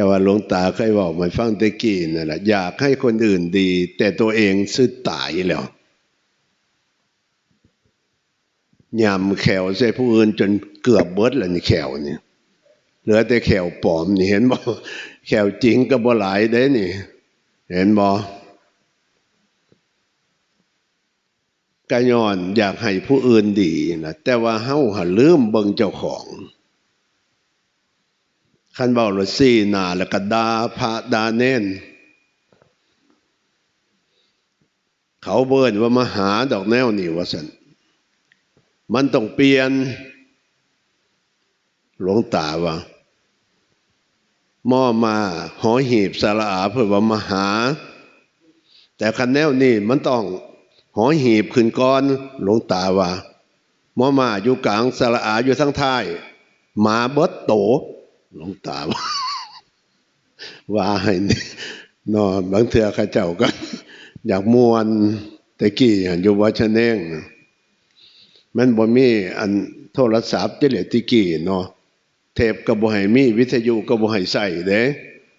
แต่ว่าหลวงตาเคยบอกมาฟังตะกี้นั่นแหละอยากให้คนอื่นดี แต่ตัวเองซื้อตายแล้วยำแขวใส่ผู้อื่นจนเกือบเบิดแล้วนี่แขวนี่เหลือแต่แขวปลอมนี่เห็นบ่แขวจริงก็บ่หลายเด้นี่ เห็นบ่กะย้อนอยากให้ผู้อื่นดีนะแต่ว่าเฮาหัลืมเบิ่งเจ้าของ คันเบาละซี่หนาแล้วก็ดาพระดาเน้นเขาเบิ่นว่ามหาดอกแนวนี่ว่าสันมันต้องเปลี่ยน หลวงตาว่าม่อมาหอหีบสาระอาเพื่อว่ามหา แต่คันแนวนี่มันต้องหอหีบขึ้นก่อนหลวงตาว่าม่อมาอยู่กลางสาระอาอยู่ทั้งท้ายหมาเบิดโต หลวงตาว่าว่าให้นอนบางเถื่อข้าเจ้าก็ อยากมวนต่กี้อยู่วัดชเน่งมันบ่มีอันโทรศัพท์เจเลติกี้เนาะเทปก็บ่ให้มีวิทยุก็บ่ให้ใส่เด้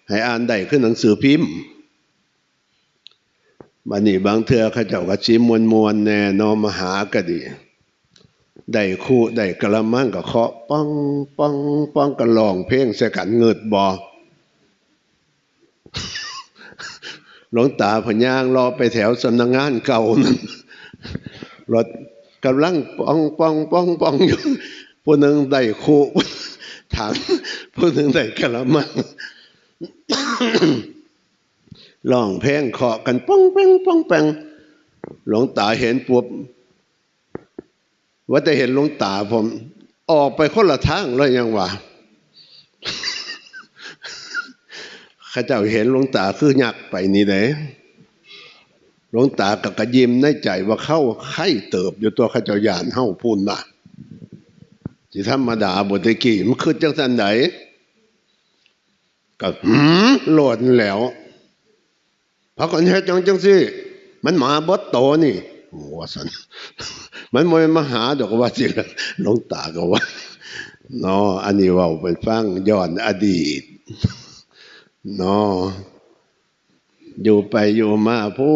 ให้อ่านได้คือหนังสือพิมพ์บัดนี้บางเทื่อเขาเจ้าก็สิมมวนๆแน่นาะมาหาก็ดี ได้คู่ได้กระมังก็เคาะปังปังปังก็ร้องเพลงใส่กันเงิดบ่หลวงตาพญางรอไปแถวสำนักงานเก่านั่นรถกำลังป้องป้องป้องป้องอยู่ผู้หนึ่งได้คู่ถามผู้หนึ่งได้กระมังร้องเพลงเคาะกันป้องแป้งป้องแป้งหลวงตาเห็นปุ๊บ ว่าแต่เห็นหลวงตาผม ออกไปคนละทางเลยยังว่าข้าเจ้าเห็นหลวงตาคือยักไปนี่เลยหลวงตากับกระยิมในใจว่าเข้าไข่เติบ อยู่ตัวข้าเจ้าหยานเฮ้าพูนน่ะสิธรรมดาบทกี้มันคือจังสันไหนก็หืมโหลดแล้วพระคนเฮ็ดจังจังสิมันหมาบดโตนี่ ว่าสันมันมวยมาหาดอกว่าสิล่ะหลงตาก็ว่าเนาะอันนี้เว่าไปฟังย้อนอดีตเนาะอยู่ไปอยู่มาพู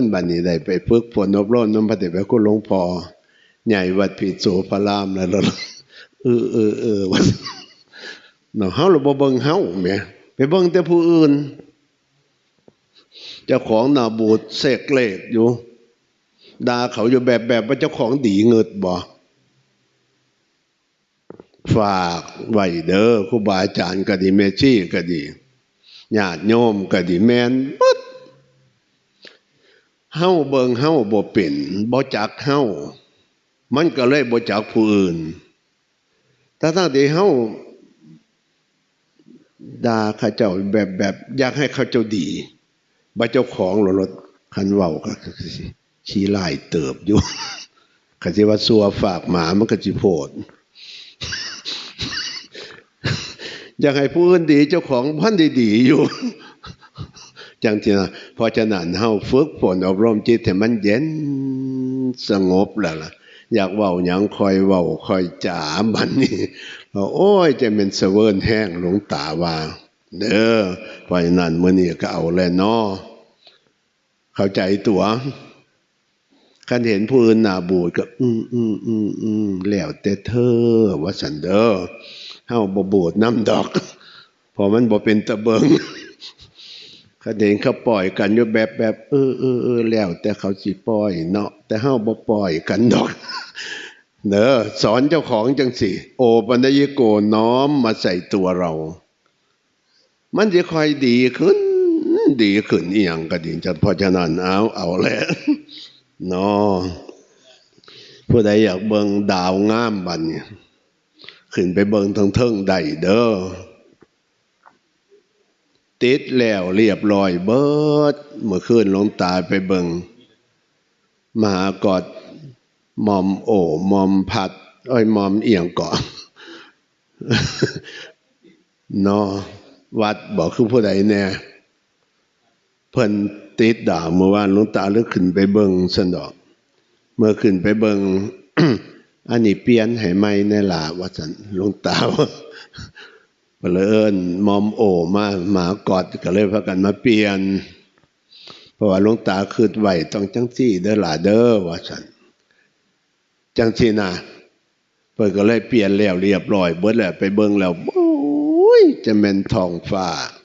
นบัดนี้ได้ไปฝึกฝนอบรมน้ำพระเดชพระคุณหลวงพ่อใหญ่วัดผิดโสพระรามแล้วล่ะเออเออเออว่าเนาะเฮาเราบ่เบิ่งเฮาแหมไปเบิ่งแต่ผู้อื่นเจ้าของนาบูดเสกเลขอยู่ ด่าเขาอยู่แบบแบบว่าเจ้าของดีเงิดบ่ฝากไว้เด้อครูบาอาจารย์ก็ดีแม่ชีก็ดีญาติโยมก็ดีแมนปึ๊ดเฮาเบิงเฮาบ่เป็นบ่จักเฮามันก็เลยบ่จักผู้อื่นถ้าทั้งที่เฮาด่าเขาเจ้าแบบแบบ อยากให้เขาเจ้าดีบ่เจ้าของหรถคันเว้าก็สิ ขี้ลายเติบอยู่คันสิว่าซัวฝากหมามันก็สิโพดอยากให้ผู้อื่นดีเจ้าของพันดีๆอยู่จังที่นะพราะฉะนั้นเฮาฝึกฝนอบรมจิตให้มันเย็นสงบแล้วล่ะ อยากเว้าหยังคอยเว้าคอยจ๋าบัดนี้เราโอ้ยจะเป็นเสเวิร์นแห้งหลวงตาว่าเด้อเพราะฉะนั้นมื้อนี้ก็เอาแล้วเนาะเข้าใจตัว คันเห็นผู้อื่นหนาบูดก็ อืมอืมอืมอืมแล้วแต่เธอว่าสันเด้อเฮาบ่บูดน้ำดอก พอมันบ่เป็นตะเบิงเขาเห็นเขาปล่อยกันอยู่แบบแบบเออเออเออแล้ว แต่เขาสิปล่อย เนาะแต่เฮาบ่ปล่อยกันดอกเด้อสอนเจ้าของจังสิโอปัญญโกน้อมมาใส่ตัวเรา มันจะค่อยดีขึ้น ดีขึ้นอีหยังก็ดีจังเพราะฉะนั้นเอาเอาแล้ว เนาะผู้ใดอยากเบิ่งดาวงามบัดนี้ขึ้นไปเบิงทางเทิงได้เด้อติดแล้วเรียบร้อยเบิดเมื่อคืนหลวงตาไปเบิงมหากอดมอมโอมอมผัดอ้อยมอมเอียงเกาะเนาะวัดบอกคือผู้ใดแน่ เพิ่นติดด่าเมื่อวานหลวงตาเลือกขึ้นไปเบิงสนดอก เมื่อขึ้นไปเบิงอันนี้เปลี่ยนให้ไม่ในลาว่าสันหลวงตาว่าก็เลยเอิญมอมโอมาหมากอดก็เลยพากันมาเปลี่ยน เพราะว่าหลวงตาคืดไหวต้องจังซี่เด้อหล่าเด้อว่าฉันจังซี่นะเปิดก็เลยเปลี่ยนแล้วเรียบร้อยเบิดแล้วไปเบิ่งแล้วโอ้ยจะแม่นทองฟ้า